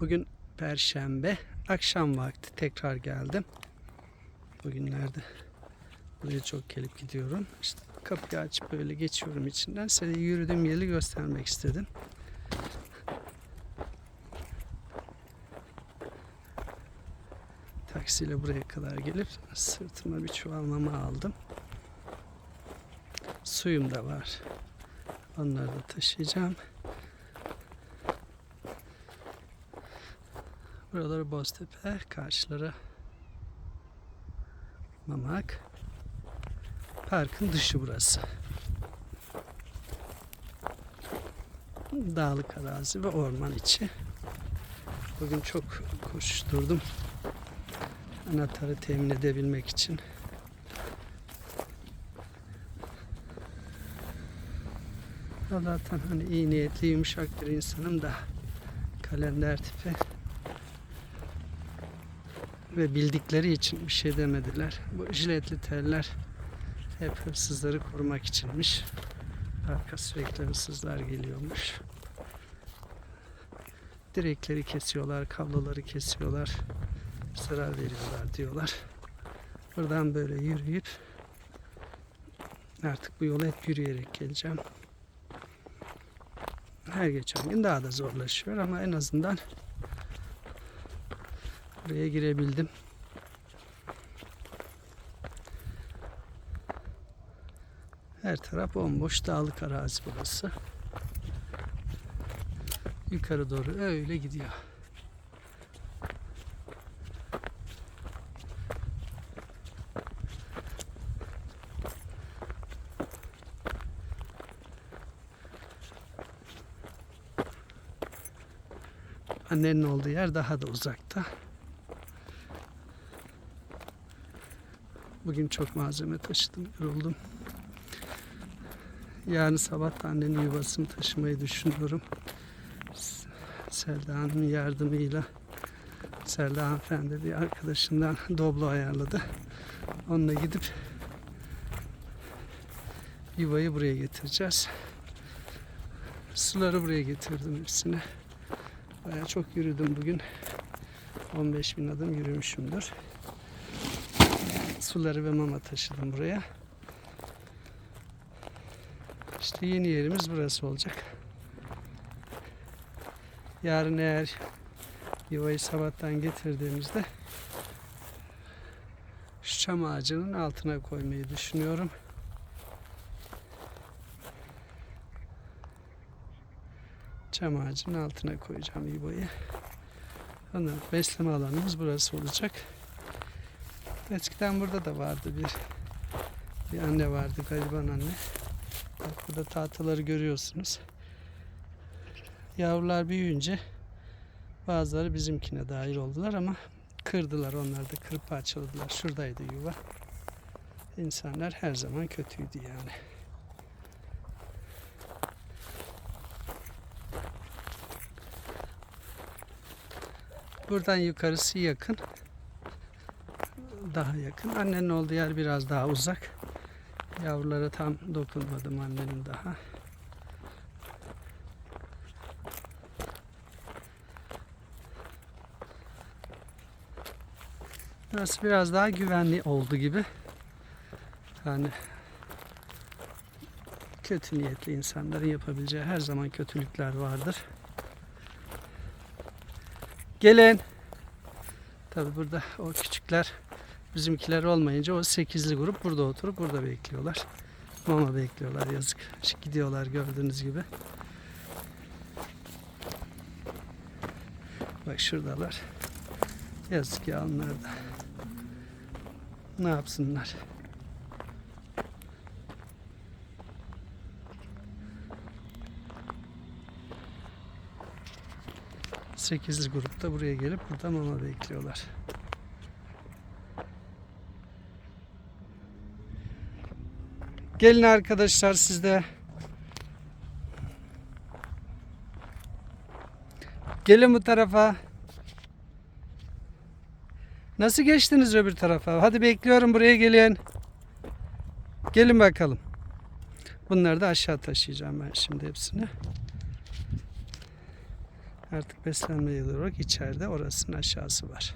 Bugün Perşembe. Akşam vakti tekrar geldim. Bugünlerde buraya çok gelip gidiyorum. İşte kapıyı açıp böyle geçiyorum içinden. Size yürüdüğüm yeri göstermek istedim. Taksiyle buraya kadar gelip sırtıma bir çuval mama aldım. Suyum da var. Onları da taşıyacağım. Buraları Boztepe, karşıları Mamak. Parkın dışı burası. Dağlık arazi ve orman içi. Bugün çok koşturdum. Anahtarı temin edebilmek için. Allah'tan hani iyi niyetli yumuşak bir insanım da kalender tipi ve bildikleri için bir şey demediler. Bu jiletli teller hep hırsızları korumak içinmiş. Arka sürekli hırsızlar geliyormuş. Direkleri kesiyorlar, kabloları kesiyorlar, zarar veriyorlar diyorlar. Buradan böyle yürüyüp artık bu yola hep yürüyerek geleceğim. Her geçen gün daha da zorlaşıyor ama en azından buraya girebildim. Her taraf bomboş dağlık arazi burası. Yukarı doğru öyle gidiyor. Annenin olduğu yer daha da uzakta. Bugün çok malzeme taşıdım, yoruldum. Yarın sabah annenin yuvasını taşımayı düşünüyorum. Selda Hanım'ın yardımıyla Selda hanımefendi bir arkadaşından doblo ayarladı. Onunla gidip yuvayı buraya getireceğiz. Suları buraya getirdim hepsini. Baya çok yürüdüm bugün. 15 bin adım yürümüşümdür. Suları ve mama taşıdım buraya. İşte yeni yerimiz burası olacak. Yarın eğer yuvayı sabahtan getirdiğimizde şu çam ağacının altına koymayı düşünüyorum. Çam ağacının altına koyacağım yuvayı. Ondan besleme alanımız burası olacak. Eskiden burada da vardı bir bir anne vardı gariban anne. Bak burada tahtaları görüyorsunuz. Yavrular büyüyünce bazıları bizimkine dahil oldular ama kırdılar onları da kırıp parçaladılar. Şuradaydı yuva. İnsanlar her zaman kötüydü yani. Buradan yukarısı yakın. Daha yakın. Annenin olduğu yer biraz daha uzak. Yavrulara tam dokunmadım annenin daha. Burası biraz daha güvenli oldu gibi. Yani kötü niyetli insanların yapabileceği her zaman kötülükler vardır. Gelin. Tabi burada o küçükler bizimkiler olmayınca o sekizli grup burada oturup burada bekliyorlar. Mama bekliyorlar yazık. Gidiyorlar gördüğünüz gibi. Bak şuradalar. Yazık ya onlar da. Ne yapsınlar? Sekizli grupta buraya gelip burada mama bekliyorlar. Gelin arkadaşlar siz de. Gelin bu tarafa. Nasıl geçtiniz öbür tarafa? Hadi bekliyorum buraya gelin. Gelin bakalım. Bunları da aşağı taşıyacağım ben şimdi hepsini. Artık beslenme yeri olarak içeride orasının aşağısı var.